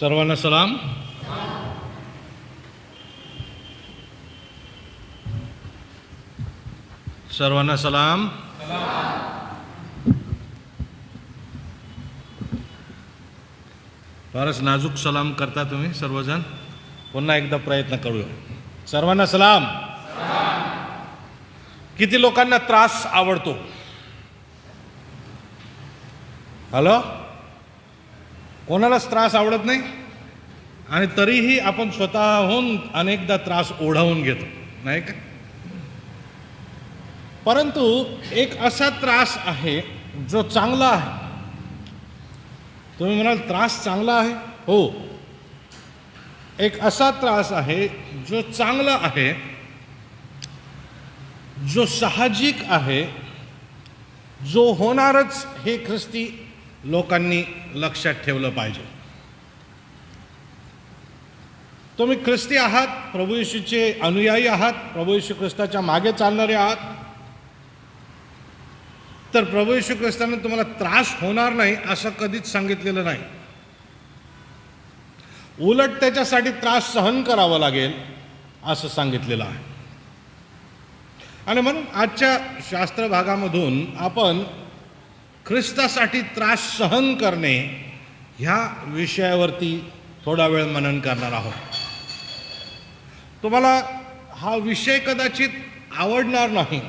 सर्वांना सलाम. सर्वांना सलाम. फारच नाजूक सलाम करता तुम्ही सर्वजण. पुन्हा एकदा प्रयत्न करूया. सर्वांना सलाम. किती लोकांना त्रास आवडतो? हॅलो? कोणालाच त्रास आवडत नाही. आणि तरीही आपण स्वतःहून अनेकदा त्रास ओढावून घेतो. नाही का? परंतु एक असा त्रास आहे जो चांगला आहे. तुम्ही म्हणाल त्रास चांगला आहे? हो. एक असा त्रास आहे जो चांगला आहे जो साहजिक आहे जो होणारच हे ख्रिस्ती लोकांनी लक्षात ठेवलं पाहिजे. तुम्ही ख्रिस्ती आहात प्रभू येशूचे अनुयायी आहात प्रभू येशू ख्रिस्ताच्या मागे चालणारे आहात. तर प्रभू येशू ख्रिस्ताने तुम्हाला त्रास होणार नाही असं कधीच सांगितलेलं नाही. उलट त्याच्यासाठी त्रास सहन करावा लागेल असं सांगितलेलं आहे. आणि म्हणून आजच्या शास्त्र भागामधून आपण ख्रिस्तासाठी त्रास सहन करणे ह्या विषयावरती थोडा वेळ मनन करणार आहोत. तुम्हाला हा विषय कदाचित आवडणार नाही.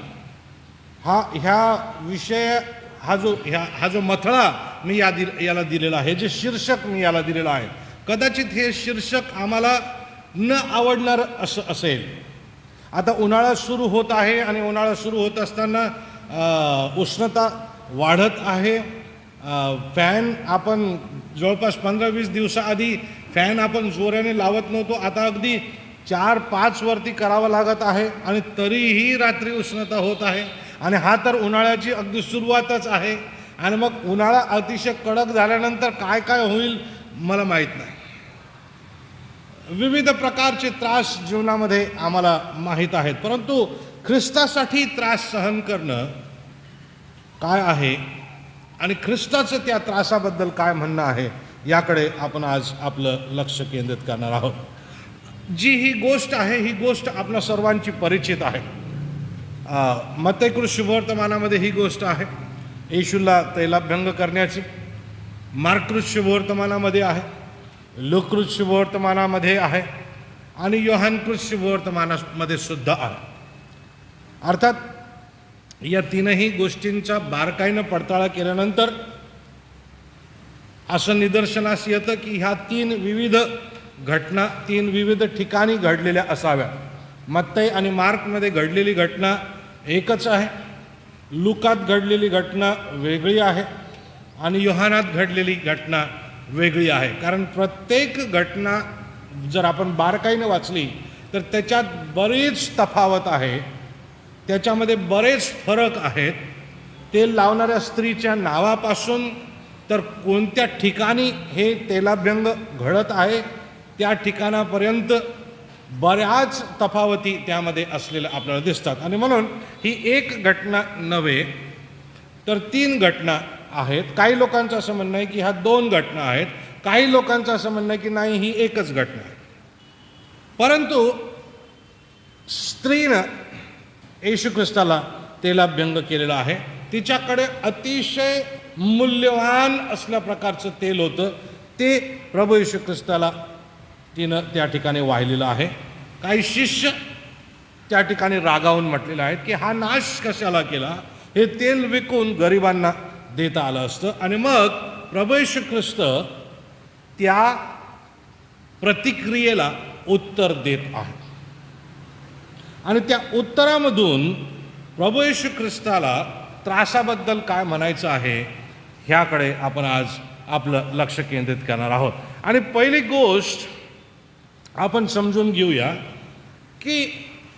हा ह्या विषय हा जो ह्या हा जो मथळा मी या दि याला दिलेला आहे जे शीर्षक मी याला दिलेलं आहे कदाचित हे शीर्षक आम्हाला न आवडणार असं असेल. आता उन्हाळा सुरू होत आहे आणि उन्हाळा सुरू होत असताना उष्णता वाढत आहे. फॅन आपण जवळपास पंधरा वीस दिवसाआधी फॅन आपण जोराने लावत नव्हतो. आता अगदी चार पाच वरती करावं लागत आहे आणि तरीही रात्री उष्णता होत आहे. आणि हा तर उन्हाळ्याची अगदी सुरुवातच आहे. आणि मग उन्हाळा अतिशय कडक झाल्यानंतर काय काय होईल मला माहीत नाही. विविध प्रकारचे त्रास जीवनामध्ये आम्हाला माहीत आहेत. परंतु ख्रिस्तासाठी त्रास सहन करणं काय आहे आणि ख्रिस्ताचं त्या त्रासाबद्दल काय म्हणणं आहे याकडे आपण आज आपलं लक्ष केंद्रित करणार आहोत. जी ही गोष्ट आहे ही गोष्ट आपल्या सर्वांची परिचित आहे. मतेकृत शुभवर्तमानामध्ये ही गोष्ट आहे. येशूला तैलाभ्यंग करण्याची मार्कृत शुभवर्तमानामध्ये आहे लोकृत शुभवर्तमानामध्ये आहे आणि योहानकृत शुभवर्तमानामध्ये सुद्धा आहे. अर्थात या तीनही गोष्टींचा बारकाईनं पडताळा केल्यानंतर असं निदर्शनास येतं की ह्या तीन विविध घटना तीन विविध ठिकाणी घडलेल्या असाव्या. मत्तय आणि मार्कमध्ये घडलेली घटना एकच आहे. लुकात घडलेली घटना वेगळी आहे आणि योहानात घडलेली घटना वेगळी आहे. कारण प्रत्येक घटना जर आपण बारकाईनं वाचली तर त्याच्यात बरीच तफावत आहे. त्याच्यामध्ये बरेच फरक आहेत. तेल लावणाऱ्या स्त्रीच्या नावापासून तर कोणत्या ठिकाणी हे तेलाभ्यंग घडत आहे त्या ठिकाणापर्यंत बऱ्याच तफावती त्यामध्ये असलेल्या आपल्याला दिसतात. आणि म्हणून ही एक घटना नव्हे तर तीन घटना आहेत. काही लोकांचं असं म्हणणं आहे की ह्या दोन घटना आहेत. काही लोकांचं असं म्हणणं आहे की नाही ही एकच घटना आहे. परंतु स्त्रीनं येशू ख्रिस्ताला तेलाभ्यंग केलेला आहे. तिच्याकडे अतिशय मूल्यवान असल्या प्रकारचं तेल होतं. ते प्रभू येशू ख्रिस्ताला तिनं त्या ठिकाणी वाहिलेलं आहे. काही शिष्य त्या ठिकाणी रागावून म्हटलेलं आहे की हा नाश कशाला केला? हे तेल विकून गरिबांना देता आलं असतं. आणि मग प्रभू येशू ख्रिस्त त्या प्रतिक्रियेला उत्तर देत आहे. आणि त्या उत्तरामधून प्रभू येशू ख्रिस्ताला त्रासाबद्दल काय म्हणायचं आहे ह्याकडे आपण आज आपलं लक्ष केंद्रित करणार आहोत. आणि पहिली गोष्ट आपण समजून घेऊया की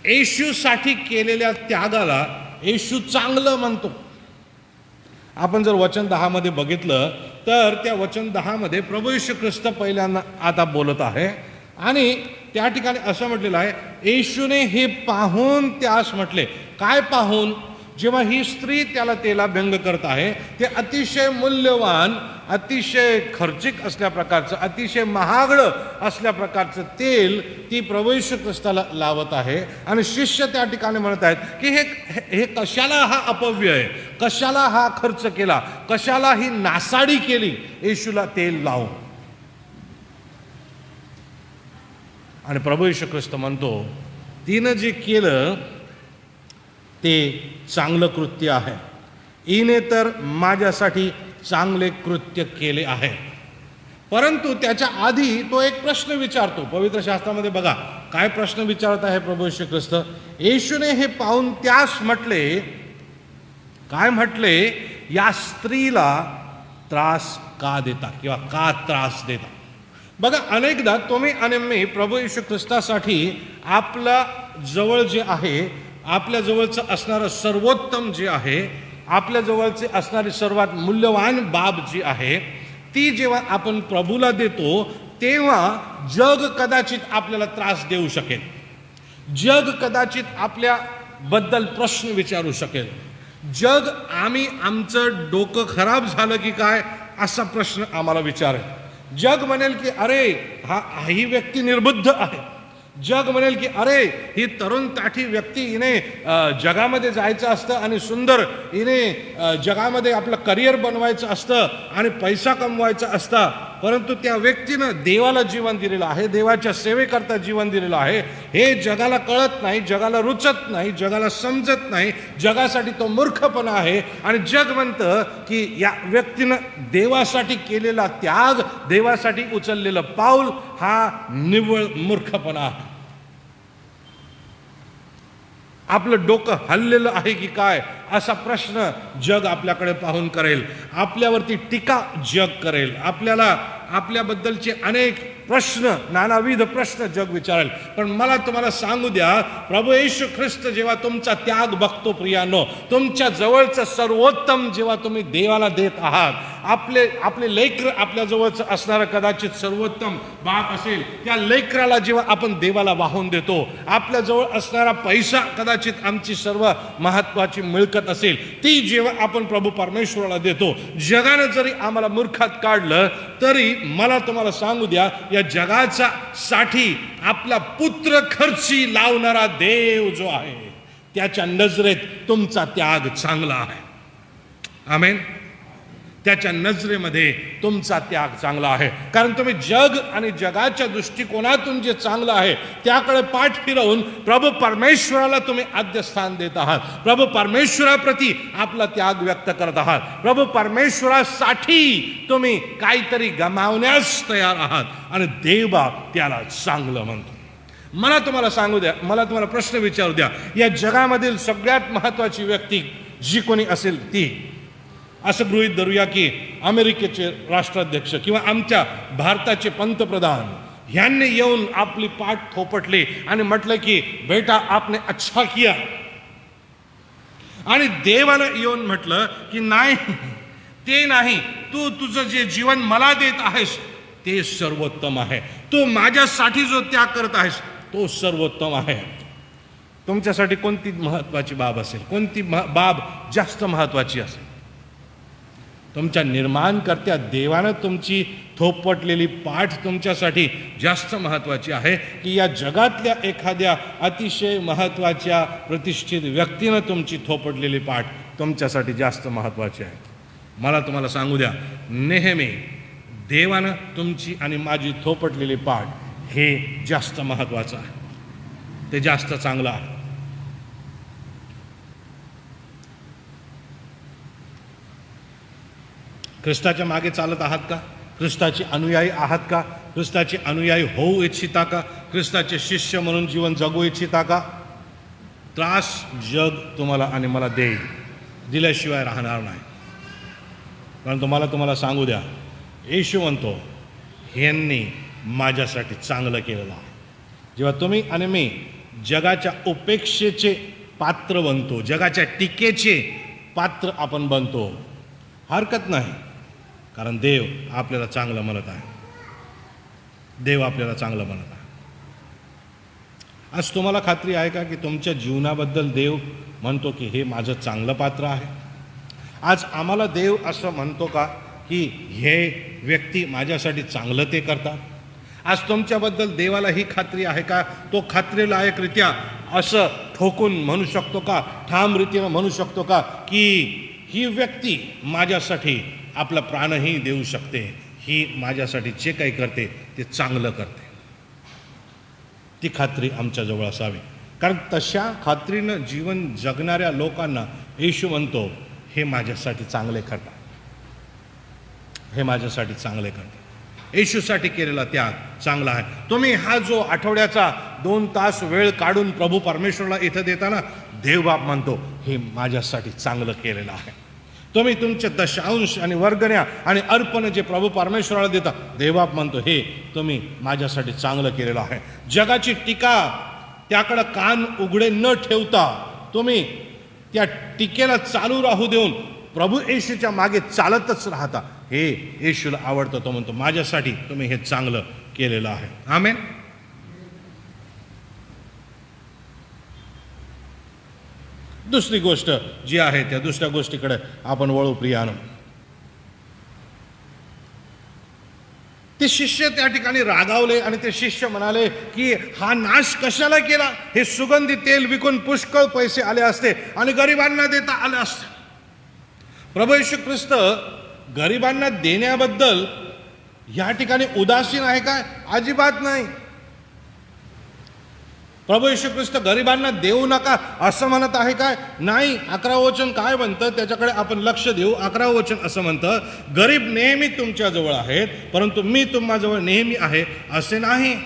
येशूसाठी केलेल्या त्यागाला येशू चांगलं म्हणतो. आपण जर वचन दहामध्ये बघितलं तर त्या वचन दहामध्ये प्रभू येशू ख्रिस्त पहिल्यांदा आता बोलत आहे आणि त्या ठिकाणी असं म्हटलेलं आहे येशूने हे पाहून त्यास म्हटले. काय पाहून? जेव्हा ही स्त्री त्याला तेला व्यंग करत आहे ते अतिशय मूल्यवान अतिशय खर्चिक असल्या प्रकारचं अतिशय महागडं असल्या प्रकारचं तेल ती प्रवेश येशू ख्रिस्ताला लावत आहे. आणि शिष्य त्या ठिकाणी म्हणत आहेत की हे हे- कशाला हा अपव्य आहे? कशाला हा खर्च केला? कशाला ही नासाडी केली? येशूला तेल लावून. आणि प्रभू यशू ख्रिस्त म्हणतो तिनं जे केलं ते चांगलं कृत्य आहे. इने तर माझ्यासाठी चांगले कृत्य केले आहे. परंतु त्याच्या आधी तो एक प्रश्न विचारतो. पवित्र शास्त्रामध्ये बघा काय प्रश्न विचारत आहे प्रभू येशू ख्रिस्त? येशूने हे पाहून त्यास म्हटले काय म्हटले? या स्त्रीला त्रास का देता? किंवा का त्रास देता? बघा अनेकदा तुम्ही आणि मी प्रभू येशू ख्रिस्तासाठी आपला जवळ जे आहे आपल्या जवळचं असणारं सर्वोत्तम जे आहे आपल्या जवळचे असणारी सर्वात मूल्यवान बाब जी आहे ती जेव्हा आपण प्रभूला देतो तेव्हा जग कदाचित आपल्याला त्रास देऊ शकेल. जग कदाचित आपल्याबद्दल प्रश्न विचारू शकेल. जग आम्ही आमचं डोकं खराब झालं की काय असा प्रश्न आम्हाला विचारेल. जग म्हणेल की अरे हा ही व्यक्ती निर्बुद्ध आहे. जग म्हणेल की अरे ही तरुण ताठी व्यक्ती हिने जगामध्ये जायचं असतं आणि सुंदर हिने जगामध्ये आपलं करिअर बनवायचं असतं आणि पैसा कमवायचा असता. परंतु त्या व्यक्तीनं देवाला जीवन दिलेलं आहे देवाच्या सेवेकरता जीवन दिलेलं आहे. हे जगाला कळत नाही जगाला रुचत नाही जगाला समजत नाही. जगासाठी तो मूर्खपणा आहे. आणि जग म्हणतं की या व्यक्तीनं देवासाठी केलेला त्याग देवासाठी उचललेलं पाऊल हा निव्वळ मूर्खपणा. आहे आपलं डोकं हललेलं आहे की काय? असा प्रश्न जग आपल्याकडे पाहून करेल. आपल्यावरती टीका जग करेल. आपल्याला आपल्याबद्दलचे अनेक प्रश्न नानाविध प्रश्न जग विचारेल. पण मला तुम्हाला सांगू द्या प्रभू येशू ख्रिस्त जेव्हा तुमचा त्याग बघतो प्रियानो तुमच्या जवळचं सर्वोत्तम जेव्हा तुम्ही देवाला देत आहात आपले आपले लेकर आपल्या जवळचं असणारं कदाचित सर्वोत्तम बाप असेल त्या लेकराला जेव्हा आपण देवाला वाहून देतो आपल्या जवळ असणारा पैसा कदाचित आमची सर्व महत्वाची मिळकत असेल ती जेव्हा आपण प्रभू परमेश्वराला देतो जगानं जरी आम्हाला मूर्खात काढलं तरी मला तुम्हाला सांगू द्या या जगाचा साठी आपला पुत्र खर्ची लावणारा देव जो आहे त्याच्या नजरेत तुमचा त्याग चांगला आहे. आमेन. त्याच्या नजरेमध्ये तुमचा त्याग चांगला आहे. कारण तुम्ही जग आणि जगाच्या दृष्टिकोनातून जे चांगलं आहे त्याकडे पाठ फिरवून प्रभू परमेश्वराला तुम्ही आद्यस्थान देत आहात. प्रभू परमेश्वराप्रती आपला त्याग व्यक्त करत आहात. प्रभू परमेश्वरासाठी तुम्ही काहीतरी गमावण्यास तयार आहात आणि देवा त्याला चांगलं म्हणतो. मला तुम्हाला सांगू द्या मला तुम्हाला प्रश्न विचारू द्या. या जगामधील सगळ्यात महत्त्वाची व्यक्ती जी कोणी असेल ती असं गृहीत धरूया की अमेरिकेचे राष्ट्राध्यक्ष किंवा आमच्या भारताचे पंतप्रधान ह्यांनी येऊन आपली पाठ थोपटली आणि म्हटलं की बेटा आपने अच्छा किया. आणि देवानं येऊन म्हटलं की नाही ते नाही. तू तुझं जे जीवन मला देत आहेस ते सर्वोत्तम आहे. तू माझ्यासाठी जो त्याग करत आहेस तो सर्वोत्तम आहे. तुमच्यासाठी कोणती महत्वाची बाब असेल? कोणती बाब जास्त महत्वाची असेल? तुमच्या निर्माणकर्त्या देवानं तुमची थोपटलेली पाठ तुमच्यासाठी जास्त महत्त्वाची आहे की या जगातल्या एखाद्या अतिशय महत्त्वाच्या प्रतिष्ठित व्यक्तीनं तुमची थोपटलेली पाठ तुमच्यासाठी जास्त महत्त्वाची आहे. मला तुम्हाला सांगू द्या नेहमी देवानं तुमची आणि माझी थोपटलेली पाठ हे जास्त महत्त्वाचं आहे. ते जास्त चांगलं आहे. ख्रिस्ताच्या मागे चालत आहात का? ख्रिस्ताची अनुयायी आहात का? ख्रिस्ताची अनुयायी होऊ इच्छिता का? ख्रिस्ताचे शिष्य म्हणून जीवन जगू इच्छिता का? त्रास जग तुम्हाला आणि मला देईल. दिल्याशिवाय राहणार नाही. कारण तुम्हाला तुम्हाला सांगू द्या. येशू म्हणतो ह्यांनी माझ्यासाठी चांगलं केलेलं आहे. जेव्हा तुम्ही आणि मी जगाच्या उपेक्षेचे पात्र बनतो जगाच्या टीकेचे पात्र आपण बनतो हरकत नाही. कारण देव आपल्याला चांगलं म्हणत आहे. देव आपल्याला चांगलं म्हणत आहे. आज तुम्हाला खात्री आहे का की तुमच्या जीवनाबद्दल देव म्हणतो की हे माझं चांगलं पात्र आहे? आज आम्हाला देव असं म्हणतो का की हे व्यक्ती माझ्यासाठी चांगलं ते करतात? आज तुमच्याबद्दल देवाला ही खात्री आहे का? तो खात्रीलायकरित्या असं ठोकून म्हणू शकतो का? ठाम रीतीनं म्हणू शकतो का की ही व्यक्ती माझ्यासाठी आपला प्राणही देऊ शकते. ही माझ्यासाठी जे काही करते ते चांगलं करते. ती खात्री आमच्याजवळ असावी. कारण तशा खात्रीनं जीवन जगणाऱ्या लोकांना येशू म्हणतो हे माझ्यासाठी चांगले करतात हे माझ्यासाठी चांगले करतात येशूसाठी केलेला त्याग चांगला आहे. तुम्ही हा जो आठवड्याचा दोन तास वेळ काढून प्रभू परमेश्वरला इथं देताना देवबाप म्हणतो हे माझ्यासाठी चांगलं केलेलं आहे. तुम्ही तुमचे दशांश आणि वर्गण्या आणि अर्पण जे प्रभू परमेश्वराला देता देवाप म्हणतो हे तुम्ही माझ्यासाठी चांगलं केलेलं आहे. जगाची टीका त्याकडं कान उघडे न ठेवता तुम्ही त्या टीकेला चालू राहू देऊन प्रभू येशूच्या मागे चालतच राहता. हे येशूला आवडतं तो म्हणतो माझ्यासाठी तुम्ही हे चांगलं केलेलं आहे. आमेन. दुसरी गोष्ट जी आहे त्या दुसऱ्या गोष्टीकडे आपण वळू प्रियानं. ते शिष्य त्या ठिकाणी रागावले आणि ते शिष्य म्हणाले की हा नाश कशाला केला? हे सुगंधी तेल विकून पुष्कळ पैसे आले असते आणि गरिबांना देता आले असते. प्रभू यशू ख्रिस्त गरिबांना देण्याबद्दल या ठिकाणी उदासीन आहे काय? अजिबात नाही. प्रभू यशू ख्रिस्त गरिबांना देऊ नका असं म्हणत आहे काय? नाही अकरा वचन काय म्हणतं? त्याच्याकडे आपण लक्ष देऊ. अकरा वचन असं म्हणतं गरीब नेहमी तुमच्याजवळ आहेत परंतु मी तुम्हाजवळ नेहमी आहे असे नाही.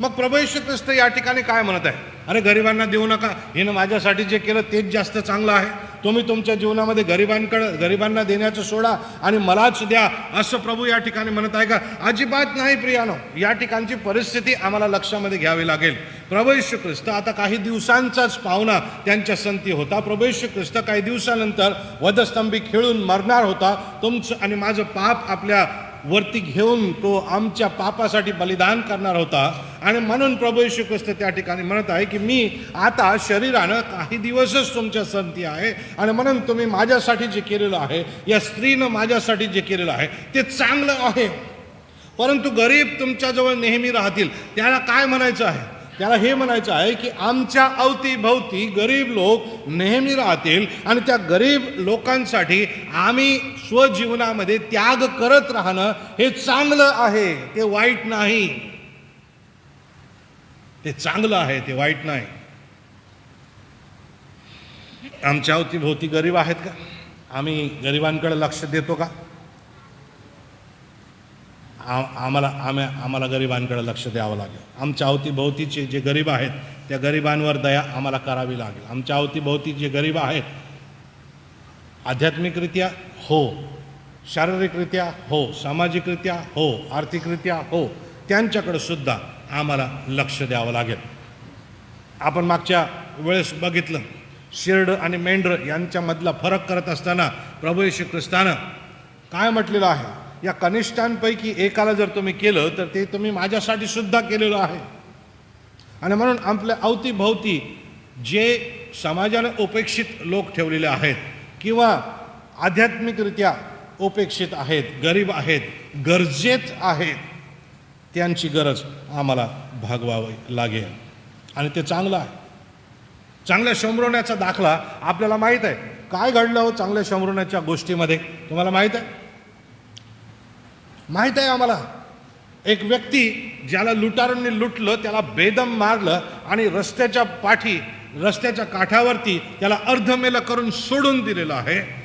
मग प्रभू यशू ख्रिस्त या ठिकाणी काय म्हणत आहे? अरे गरिबांना देऊ नका. हिनं माझ्यासाठी जे केलं तेच जास्त चांगलं आहे. तुम्ही तुमच्या जीवनामध्ये गरिबांकडं गरिबांना देण्याचं सोडा आणि मलाच द्या असं प्रभू या ठिकाणी म्हणत आहे का? अजिबात नाही प्रियानो. या ठिकाणची परिस्थिती आम्हाला लक्षामध्ये घ्यावी लागेल. प्रभू यशू ख्रिस्त आता काही दिवसांचाच पाहुणा त्यांच्या संती होता. प्रभू यशू ख्रिस्त काही दिवसानंतर वधस्तंभी खेळून मरणार होता. तुमचं आणि माझं पाप आपल्या वरती घेऊन तो आमच्या पापासाठी बलिदान करणार होता. आणि म्हणून प्रभू येशू ख्रिस्त त्या ठिकाणी म्हणत आहे की मी आता शरीरानं काही दिवसच तुमच्या संती आहे. आणि म्हणून तुम्ही माझ्यासाठी जे केलेलं आहे या स्त्रीनं माझ्यासाठी जे केलेलं आहे ते चांगलं आहे. परंतु गरीब तुमच्याजवळ नेहमी राहतील. त्याला काय म्हणायचं आहे? त्याला हे म्हणायचं आहे की आमच्या अवतीभवती गरीब लोक नेहमी राहतील. आणि त्या गरीब लोकांसाठी आम्ही स्वजीवनामध्ये त्याग करत राहणं हे चांगलं आहे. ते वाईट नाही. ते चांगलं आहे ते वाईट नाही. आमच्या अवतीभोवती गरीब आहेत का? आम्ही गरिबांकडे लक्ष देतो का? आम्हाला आम्ही आम्हाला गरिबांकडे लक्ष द्यावं लागेल. आमच्या अवतीभोवतीचे जे गरीब आहेत त्या गरिबांवर दया आम्हाला करावी लागेल. आमच्या अवतीभोवती जे गरीब आहेत आध्यात्मिकरित्या हो. शारीरिकरित्या हो सामाजिकरित्या हो आर्थिकरित्या हो त्यांच्याकडे सुद्धा आम्हाला लक्ष द्यावं लागेल. आपण मागच्या वेळेस बघितलं शिर्ड आणि मेंढर यांच्यामधला फरक करत असताना प्रभू येशू ख्रिस्तानं काय म्हटलेलं आहे? या कनिष्ठांपैकी एकाला जर तुम्ही केलं तर ते तुम्ही माझ्यासाठी सुद्धा केलेलं आहे. आणि म्हणून आपल्या अवतीभोवती जे समाजाने उपेक्षित लोक ठेवलेले आहेत किंवा आध्यात्मिकरित्या उपेक्षित आहेत गरीब आहेत गरजेत आहेत त्यांची गरज आम्हाला भागवावी लागेल. आणि ते चांगलं आहे. चांगल्या शंभरवण्याचा दाखला आपल्याला माहीत आहे. काय घडलं हो चांगल्या शंभरवण्याच्या गोष्टीमध्ये? तुम्हाला माहीत आहे? माहीत आहे आम्हाला. एक व्यक्ती ज्याला लुटारांनी लुटलं त्याला बेदम मारलं आणि रस्त्याच्या पाठी रस्त्याच्या काठावरती त्याला अर्धमेलं करून सोडून दिलेलं आहे.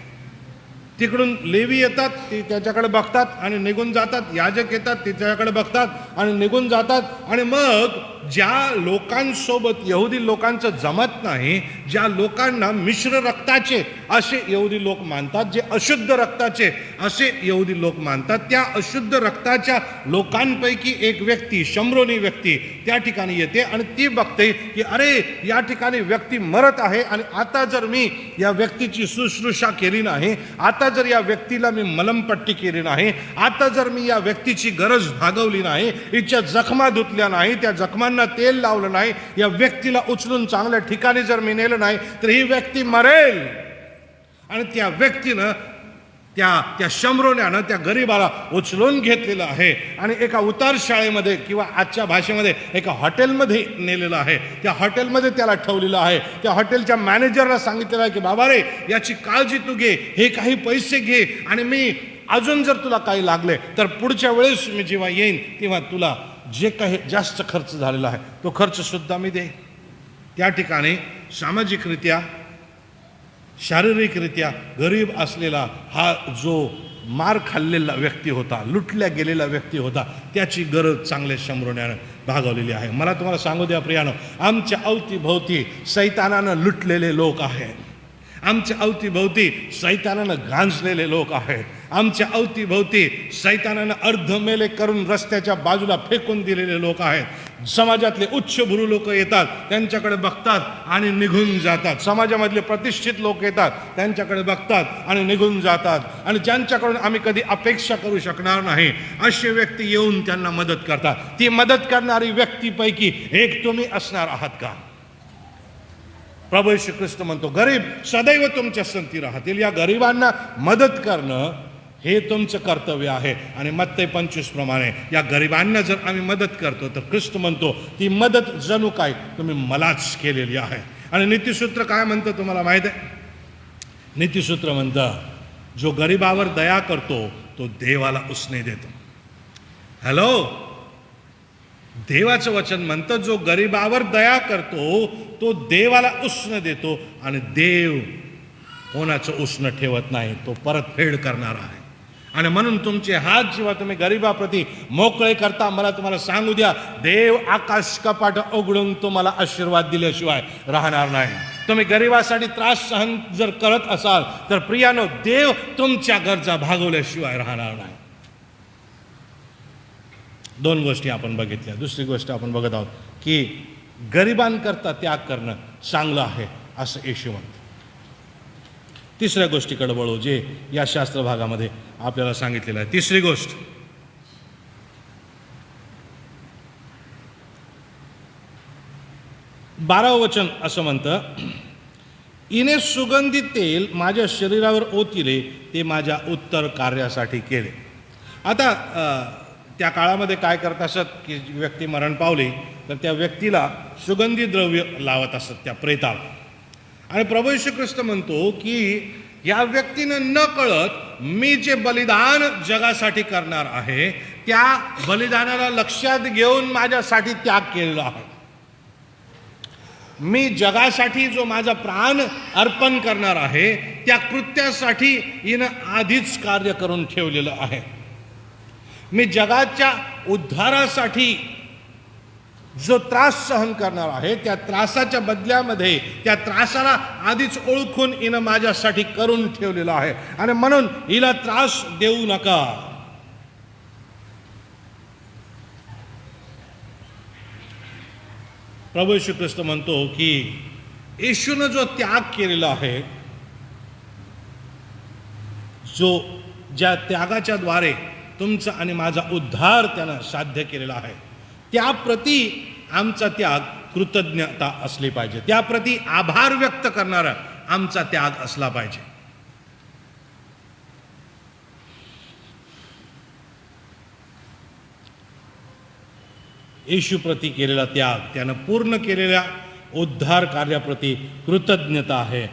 तिकडून लेवी येतात ते त्याच्याकडे बघतात आणि निघून जातात. याजक येतात ते त्याच्याकडे बघतात आणि निघून जातात. आणि मग ज्या लोकांसोबत यहुदी लोकांचं जमत नाही ज्या लोकांना मिश्र रक्ताचे असे यहुदी लोक मानतात जे अशुद्ध रक्ताचे असे यहुदी लोक मानतात त्या अशुद्ध रक्ताच्या लोकांपैकी एक व्यक्ती शंभरोनी व्यक्ती त्या ठिकाणी येते आणि ती बघते की अरे या ठिकाणी व्यक्ती मरत आहे आणि आता जर मी या व्यक्तीची शुश्रूषा केली नाही आता जर या व्यक्तीला मी मलमपट्टी केली नाही आता जर मी या व्यक्तीची गरज भागवली नाही हिच्या जखमा धुतल्या नाही त्या जखमा डोळ्यांना तेल लावलं नाही या व्यक्तीला उचलून चांगल्या ठिकाणी जर मी नेलं नाही तर ही व्यक्ती मरेल. आणि त्या व्यक्तीनं त्या त्या शंभरोण्यानं त्या गरीबाला उचलून घेतलेलं आहे आणि एका उतार शाळेमध्ये किंवा आजच्या भाषेमध्ये एका हॉटेलमध्ये नेलेलं आहे. त्या हॉटेलमध्ये त्याला ठेवलेलं आहे. त्या हॉटेलच्या मॅनेजरला सांगितलेलं आहे की बाबा रे याची काळजी तू घे हे काही पैसे घे आणि मी अजून जर तुला काही लागले तर पुढच्या वेळेस मी जेव्हा येईन तेव्हा तुला जे काही जास्त खर्च झालेला आहे तो खर्चसुद्धा मी देईन. त्या ठिकाणी सामाजिकरित्या शारीरिकरित्या गरीब असलेला हा जो मार खाल्लेला व्यक्ती होता लुटल्या गेलेला व्यक्ती होता त्याची गरज चांगल्या शंभरण्यानं भागवलेली आहे. मला तुम्हाला सांगू द्या प्रियानं आमच्या अवतीभोवती सैतानानं लुटलेले लोक आहेत. आमच्या अवतीभोवती सैतानानं गांजलेले लोक आहेत. आमच्या अवतीभोवती सैतानानं अर्धमेले करून रस्त्याच्या बाजूला फेकून दिलेले लोक आहेत. समाजातले उच्चभुरू लोक येतात त्यांच्याकडे बघतात आणि निघून जातात. समाजामधले प्रतिष्ठित लोक येतात त्यांच्याकडे बघतात आणि निघून जातात. आणि ज्यांच्याकडून आम्ही कधी अपेक्षा करू शकणार नाही असे व्यक्ती येऊन त्यांना मदत करतात. ती मदत करणारी व्यक्तीपैकी एक तुम्ही असणार आहात का? प्रभू येशू ख्रिस्त म्हणतो गरीब सदैव तुमच्या संती राहतील. या गरिबांना मदत करणं हे तुमचं कर्तव्य आहे. आणि मत्ते पंचवीस प्रमाणे या गरिबांना जर आम्ही मदत करतो तर ख्रिस्त म्हणतो ती मदत जणू काय? तुम्ही मलाच केलेली आहे. आणि नीतिसूत्र काय म्हणतं तुम्हाला माहीत आहे? नीतिसूत्र म्हणतं जो गरिबावर दया करतो तो देवाला उसने देतो. हॅलो देवाचं वचन म्हणतं जो गरिबावर दया करतो तो देवाला उष्ण देतो आणि देव कोणाचं उष्ण ठेवत नाही तो परतफेड करणार आहे. आणि म्हणून तुमचे हात जेव्हा तुम्ही गरिबाप्रती मोकळे करता मला तुम्हाला सांगू द्या देव आकाश कपाट उघडून तुम्हाला आशीर्वाद दिल्याशिवाय राहणार नाही. तुम्ही गरिबासाठी त्रास सहन जर करत असाल तर प्रियानो देव तुमच्या गरजा भागवल्याशिवाय राहणार नाही. दोन गोष्टी आपण बघितल्या. दुसरी गोष्ट आपण बघत आहोत की गरिबांकरता त्याग करणं चांगलं आहे असं येशू म्हणतो तिसऱ्या गोष्टीकडे वळू जे या शास्त्र भागामध्ये आपल्याला सांगितलेलं आहे. तिसरी गोष्ट बारावं वचन असं म्हणतं इने सुगंधित तेल माझ्या शरीरावर ओतिले ते माझ्या उत्तर कार्यासाठी केले. आता त्या काळामध्ये काय करत असत की व्यक्ती मरण पावली तर त्या व्यक्तीला सुगंधी द्रव्य लावत असत त्या प्रेताला. आणि प्रभू येशू ख्रिस्त म्हणतो की या व्यक्तीनं न कळत मी जे बलिदान जगासाठी करणार आहे त्या बलिदानाला लक्षात घेऊन माझ्यासाठी त्याग केलेला आहे. मी जगासाठी जो माझा प्राण अर्पण करणार आहे त्या कृत्यासाठी हिनं आधीच कार्य करून ठेवलेलं आहे. मी जगाच्या उद्धारासाठी जो त्रास सहन करणार आहे त्या त्रासाच्या बदल्यामध्ये त्या त्रासाला आधीच ओळखून हिनं माझ्यासाठी करून ठेवलेलं आहे. आणि म्हणून हिला त्रास देऊ नका. प्रभू श्रीकृष्ण ख्रिस्त म्हणतो की येशूनं जो त्याग केलेला आहे जो ज्या त्यागाच्या द्वारे तुमचा आणि माझा उद्धार त्यानं साध्य केलेला आहे. त्याप्रती आमचा त्याग कृतज्ञता असली पाहिजे. त्याप्रती आभार व्यक्त करणारा आमचा त्याग असला पाहिजे. येशूप्रती केलेला त्याग त्यानं पूर्ण केलेल्या उद्धार कार्याप्रती कृतज्ञता आहे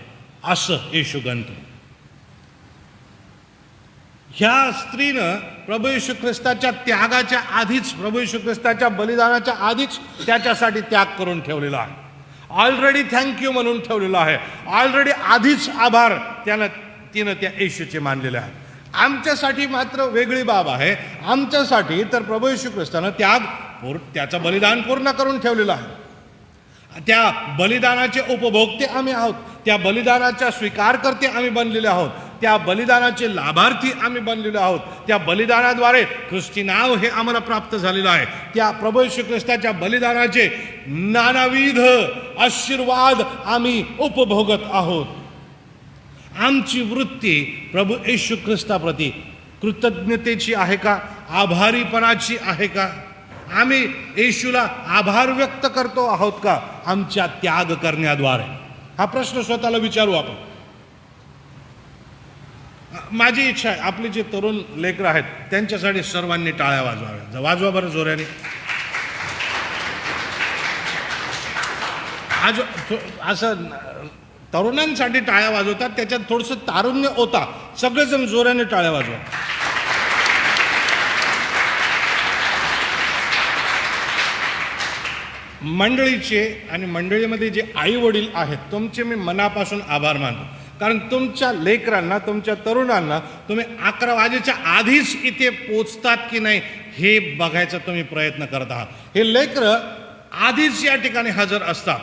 असं येशू गणतो. ह्या स्त्रीनं प्रभू येशू ख्रिस्ताच्या त्यागाच्या आधीच प्रभू येशू ख्रिस्ताच्या बलिदानाच्या आधीच त्याच्यासाठी त्याग करून ठेवलेला आहे. ऑलरेडी थँक्यू म्हणून ठेवलेला आहे. ऑलरेडी आधीच आभार त्यानं तिनं त्या येशूचे मानलेले आहेत. आमच्यासाठी मात्र वेगळी बाब आहे. आमच्यासाठी तर प्रभू येशू ख्रिस्तानं त्याग पूर त्याचं बलिदान पूर्ण करून ठेवलेलं आहे. त्या बलिदानाचे उपभोक्ते आम्ही आहोत. त्या बलिदानाच्या स्वीकारकर्ते आम्ही बनलेले आहोत. त्या बलिदानाचे लाभार्थी आम्ही बनलेलो आहोत. त्या बलिदानाद्वारे ख्रिस्ती नाव हे आम्हाला प्राप्त झालेलं आहे. त्या प्रभू येशू ख्रिस्ताच्या बलिदानाचे नानाविध आशीर्वाद आम्ही उपभोगत आहोत. आमची वृत्ती प्रभू येशू ख्रिस्ताप्रती कृतज्ञतेची आहे का? आभारीपणाची आहे का? आम्ही येशूला आभार व्यक्त करतो आहोत का? आमच्या त्याग करण्याद्वारे. हा प्रश्न स्वतःला विचारू आपण. माझी इच्छा आहे आपले जे तरुण लेकरं आहेत त्यांच्यासाठी सर्वांनी टाळ्या वाजवाव्या. वाजवा बरं जोऱ्याने. आज असं तरुणांसाठी टाळ्या वाजवतात त्याच्यात थोडंसं तारुण्य होता. सगळेजण जोराने टाळ्या वाजवा. मंडळीचे आणि मंडळीमध्ये जे आई वडील आहेत तुमचे मी मनापासून आभार मानतो. कारण तुमच्या लेकरांना तुमच्या तरुणांना तुम्ही अकरा वाजेच्या आधीच इथे पोचतात की नाही हे बघायचा तुम्ही प्रयत्न करत आहात. हे लेकरं आधीच या ठिकाणी हजर असतात.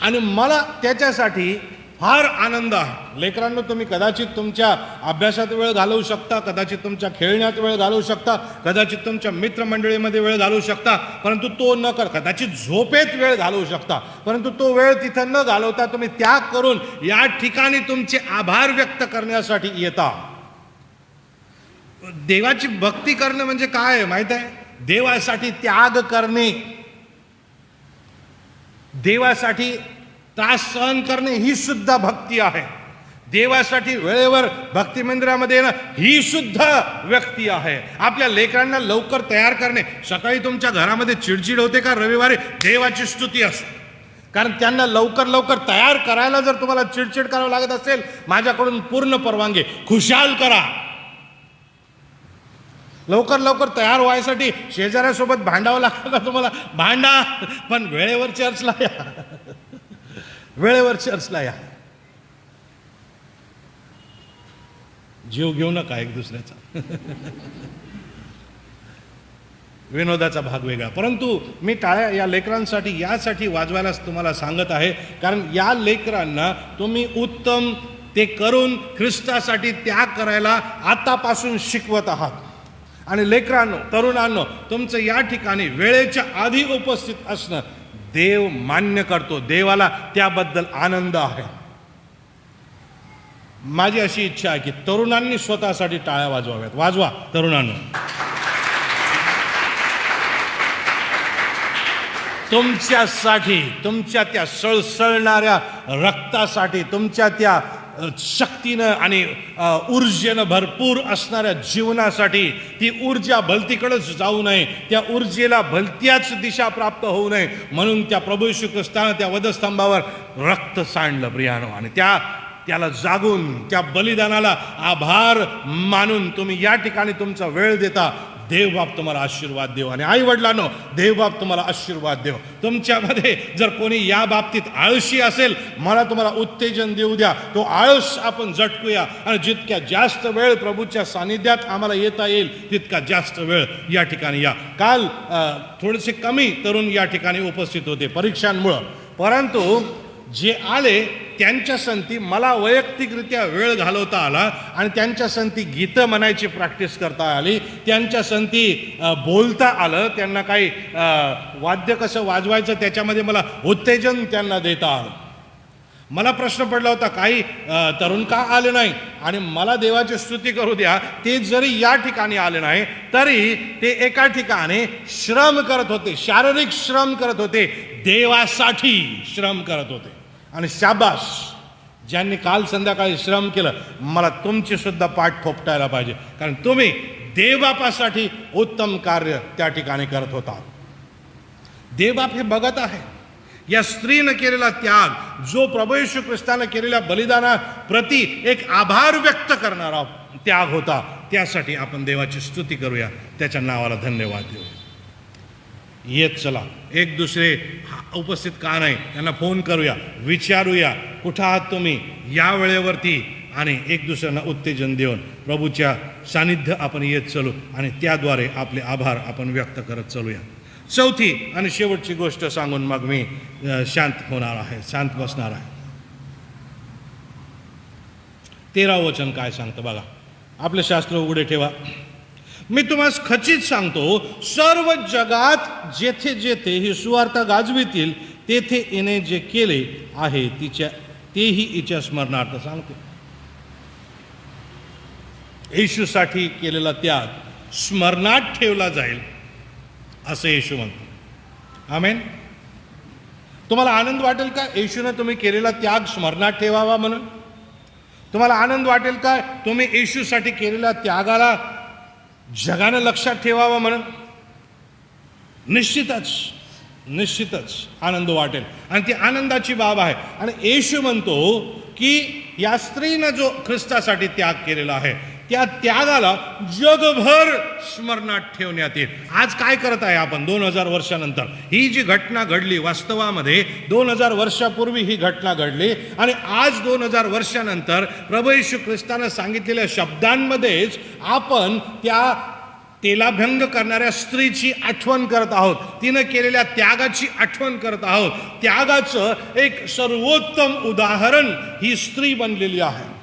आणि मला त्याच्यासाठी फार आनंद आहे. लेकरांनो तुम्ही कदाचित तुमच्या अभ्यासात वेळ घालवू शकता कदाचित तुमच्या खेळण्यात वेळ घालवू शकता कदाचित तुमच्या मित्रमंडळीमध्ये वेळ घालवू शकता परंतु तो न कर कदाचित झोपेत वेळ घालवू शकता परंतु तो वेळ तिथं न घालवता तुम्ही त्याग करून या ठिकाणी तुमचे आभार व्यक्त करण्यासाठी येता. देवाची भक्ती करणं म्हणजे काय आहे माहीत आहे? देवासाठी त्याग करणे. देवासाठी त्रास सहन करणे ही सुद्धा भक्ती आहे. देवासाठी वेळेवर भक्ती मंदिरामध्ये येणं ही सुद्धा व्यक्ती आहे. आपल्या लेकरांना लवकर तयार करणे. सकाळी तुमच्या घरामध्ये चिडचिड होते का रविवारी देवाची स्तुती असते. कारण त्यांना लवकर लवकर तयार करायला जर तुम्हाला चिडचिड करावं लागत असेल माझ्याकडून पूर्ण परवानगी. खुशाल करा. लवकर लवकर तयार व्हायसाठी शेजाऱ्यासोबत भांडावं लागतं का तुम्हाला? भांडा पण वेळेवर चर्चला या. वेळेवर चर्चला या जीव घेऊ नका एक दुसऱ्याचा. विनोदाचा भाग वेगळा. परंतु मी टाळ्या या लेकरांसाठी यासाठी वाजवायलाच तुम्हाला सांगत आहे. कारण या लेकरांना तुम्ही उत्तम ते करून ख्रिस्तासाठी त्याग करायला आतापासून शिकवत आहात. आणि लेकरांनो तरुणांनो तुमचं या ठिकाणी वेळेच्या आधी उपस्थित असणं देव मान्य करतो. देवाला त्याबद्दल आनंद आहे. माझी अशी इच्छा आहे की तरुणांनी स्वतःसाठी टाळ्या वाजवाव्यात. वाजवा तरुणांनी. तुमच्यासाठी तुमच्या त्या सळसळणाऱ्या रक्तासाठी तुमच्या त्या शक्तीनं आणि ऊर्जेनं भरपूर असणाऱ्या जीवनासाठी ती ऊर्जा भलतीकडंच जाऊ नये. त्या ऊर्जेला भलत्याच दिशा प्राप्त होऊ नये. म्हणून त्या प्रभू ख्रिस्तानं त्या वधस्तंभावर रक्त सांडलं प्रियानो. आणि त्या त्याला जागून त्या बलिदानाला आभार मानून तुम्ही या ठिकाणी तुमचा वेळ देता. देवबाप तुम्हाला आशीर्वाद देव. आणि आई वडिलांनो देवबाप तुम्हाला आशीर्वाद देव. तुमच्यामध्ये जर कोणी या बाबतीत आळशी असेल मला तुम्हाला उत्तेजन देऊ द्या. तो आळस आपण झटकूया. आणि जितक्या जास्त वेळ प्रभूच्या सानिध्यात आम्हाला येता येईल तितका जास्त वेळ या ठिकाणी या. काल थोडेसे कमी तरुण या ठिकाणी उपस्थित होते परीक्षांमुळं. परंतु जे आले त्यांच्या संती मला वैयक्तिकरित्या वेळ घालवता आला आणि त्यांच्या संती गीतं म्हणायची प्रॅक्टिस करता आली. त्यांच्या संती बोलता आलं. त्यांना काही वाद्य कसं वाजवायचं त्याच्यामध्ये मला उत्तेजन त्यांना देता आलं. मला प्रश्न पडला होता काही तरुण का आले नाही? आणि मला देवाची स्तुती करू द्या. ते जरी या ठिकाणी आले नाही तरी ते एका ठिकाणी श्रम करत होते शारीरिक श्रम करत होते देवासाठी श्रम करत होते. आणि शाबास ज्यांनी काल संध्याकाळी श्रम केलं मला तुमची सुद्धा पाठ थोपटायला पाहिजे. कारण तुम्ही देवबापासाठी उत्तम कार्य त्या ठिकाणी करत होता. देवबाप हे बघत आहे. या स्त्रीनं केलेला त्याग जो प्रभू येशू ख्रिस्तानं केलेल्या बलिदाना प्रति एक आभार व्यक्त करणारा त्याग होता. त्यासाठी आपण देवाची स्तुती करूया. त्याच्या नावाला धन्यवाद देऊ. येत चला. एक दुसरे हा- उपस्थित का नाही त्यांना फोन करूया विचारूया कुठं आहात तुम्ही? या वेळेवरती आणि एक दुसऱ्यांना उत्तेजन देऊन प्रभूच्या सानिध्य आपण येत चलू आणि त्याद्वारे आपले आभार आपण व्यक्त करत चलूया. चौथी आणि शेवटची गोष्ट सांगून मग मी शांत होणार आहे शांत बसणार आहे. तेरा वचन काय सांगतं बघा. आपले शास्त्र उघडे ठेवा. मी तुम्हाला खचित सांगतो सर्व जगात जेथे जेथे ही सुवार्ता गाजवितील तेथे येणे जे केले आहे तिच्या तेही हिच्या स्मरणार्थ सांगतो. येशूसाठी केलेला त्याग स्मरणात ठेवला जाईल. असं येशू म्हणतो. आमेन? तुम्हाला आनंद वाटेल का? येशूनं तुम्ही केलेला त्याग स्मरणात ठेवावा म्हणून? तुम्हाला आनंद वाटेल का? तुम्ही येशूसाठी केलेल्या त्यागाला जगानं लक्षात ठेवावं म्हणून? निश्चितच निश्चितच आनंद वाटेल. आणि ती आनंदाची बाब आहे. आणि येशू म्हणतो की या स्त्रीनं जो ख्रिस्तासाठी त्याग केलेला आहे त्या त्यागाला जगभर स्मरणात ठेवण्यात येईल. आज काय करत आहे आपण? दोन हजार वर्षानंतर. ही जी घटना घडली वास्तवामध्ये दोन हजार वर्षापूर्वी ही घटना घडली आणि आज दोन हजार वर्षानंतर प्रभू ख्रिस्तानं सांगितलेल्या शब्दांमध्येच आपण त्या तेलाभंग करणाऱ्या स्त्रीची आठवण करत आहोत. तिनं केलेल्या त्यागाची आठवण करत आहोत. त्यागाचं एक सर्वोत्तम उदाहरण ही स्त्री बनलेली आहे.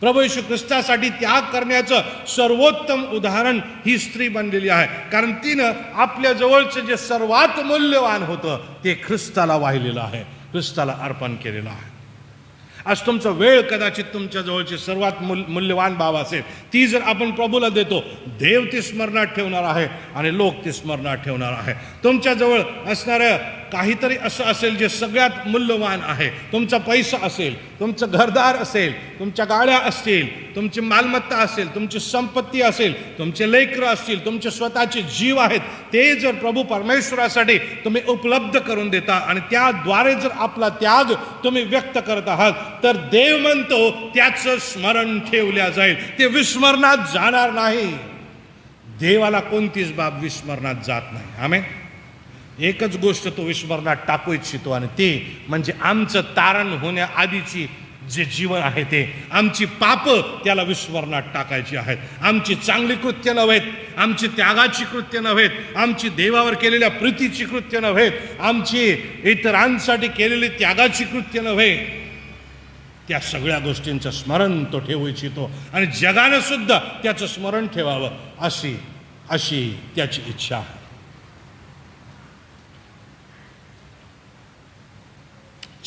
प्रभू येशू ख्रिस्तासाठी त्याग करण्याचं सर्वोत्तम उदाहरण ही स्त्री बनलेली आहे. कारण तिनं आपल्या जवळचं जे सर्वात मूल्यवान होतं ते ख्रिस्ताला वाहिलेलं आहे. ख्रिस्ताला अर्पण केलेलं आहे. आज तुमचा वेळ कदाचित तुमच्या जवळची सर्वात मूल मूल्यवान बाब असेल. ती जर आपण प्रभूला देतो देव ती स्मरणात ठेवणार आहे आणि लोक ती स्मरणात ठेवणार आहे. तुमच्याजवळ असणाऱ्या असणारं काहीतरी असं असेल जे सगळ्यात मूल्यवान आहे. तुमचा पैसा असेल तुमचं घरदार असेल तुमच्या गाड्या असतील तुमची मालमत्ता असेल तुमची संपत्ती असेल तुमचे लेकरं असतील तुमचे स्वतःचे जीव आहेत ते जर प्रभू परमेश्वरासाठी तुम्ही उपलब्ध करून देता आणि त्याद्वारे जर आपला त्याग तुम्ही व्यक्त करत आहात तर देव म्हणतो त्याचं स्मरण ठेवल्या जाईल. ते विस्मरणात जाणार नाही. देवाला कोणतीच बाब विस्मरणात जात नाही. आमेन? एकच गोष्ट तो विस्मरणात टाकू इच्छितो आणि ते म्हणजे आमचं तारण होण्याआधीची जे जीवन आहे ते आमची पापं त्याला विस्मरणात टाकायची आहेत. आमची चांगली कृत्य नव्हेत आमची त्यागाची कृत्य नव्हेत आमची देवावर केलेल्या प्रीतीची कृत्य नव्हेत आमची इतरांसाठी केलेली त्यागाची कृत्य नव्हे त्या सगळ्या गोष्टींचं स्मरण तो ठेवू इच्छितो आणि जगानं सुद्धा त्याचं स्मरण ठेवावं अशी अशी त्याची इच्छा आहे.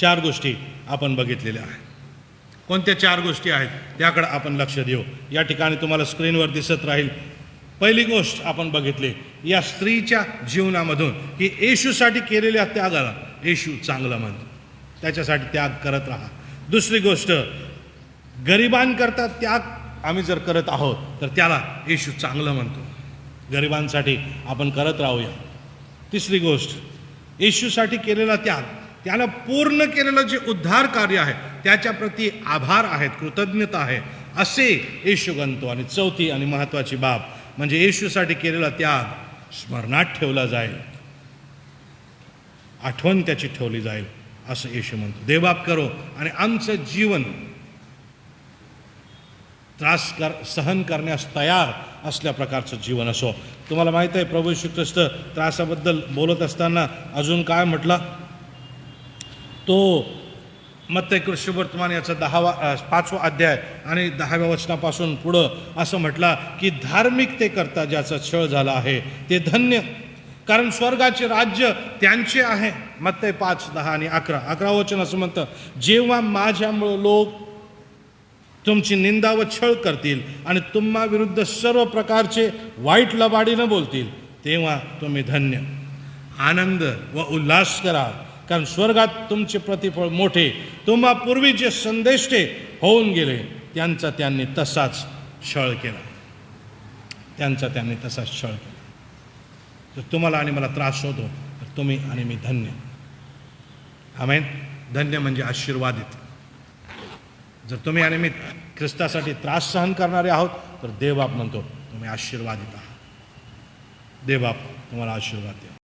चार गोष्टी आपण बघितलेल्या आहेत. कोणत्या चार गोष्टी आहेत त्याकडं आपण लक्ष देऊ. या ठिकाणी तुम्हाला स्क्रीनवर दिसत राहील. पहिली गोष्ट आपण बघितली या स्त्रीच्या जीवनामधून की येशूसाठी केलेल्या त्यागाला येशू चांगलं म्हणतो. त्याच्यासाठी त्याग करत राहा. दुसरी गोष्ट गरिबांकरता त्याग आम्ही जर करत आहोत तर त्याला येशू चांगलं म्हणतो. गरिबांसाठी आपण करत राहूया. तिसरी गोष्ट येशूसाठी केलेला त्याग त्यानं पूर्ण केलेलं जे उद्धार कार्य आहे त्याच्याप्रती आभार आहेत कृतज्ञता आहे असे येशू गणतो. आणि चौथी आणि महत्त्वाची बाब म्हणजे येशूसाठी केलेला त्याग स्मरणात ठेवला जाईल. आठवण त्याची ठेवली जाईल असं येशू म्हणतो. देवबाप करो आणि आमचं जीवन त्रास कर सहन करण्यास तयार असल्या प्रकारचं जीवन असो. तुम्हाला माहीत आहे प्रभू श्रीकृष्ण त्रासाबद्दल बोलत असताना अजून काय म्हटलं? तो मत्तय कृषी वर्तमान याचा दहावा पाचवा अध्याय आणि दहाव्या वचनापासून पुढं असं म्हटला की धार्मिक ते करता ज्याचा छळ झाला आहे ते धन्य. कारण स्वर्गाचे राज्य त्यांचे आहे. मत्तय पाच दहा आणि अकरा. अकरा वचन असं म्हणतं जेव्हा माझ्यामुळं लोक तुमची निंदा व छळ करतील आणि तुम्हा विरुद्ध सर्व प्रकारचे वाईट लबाडीनं बोलतील तेव्हा तुम्ही धन्य. आनंद व उल्हास करा. कारण स्वर्गात तुमचे प्रतिफळ मोठे तुम्हा पूर्वी जे संदेष्टे होऊन गेले त्यांचा त्यांनी तसाच छळ केला. त्यांचा त्यांनी तसाच छळ केला. तर तुम्हाला आणि मला त्रास होतो तर तुम्ही आणि मी धन्य. आमेन. धन्य म्हणजे आशीर्वादित. जर तुम्ही आणि मी ख्रिस्तासाठी त्रास सहन करणारे आहोत तर देवबाप म्हणतो तुम्ही आशीर्वादित आहात. देवबाप तुम्हाला आशीर्वाद द्या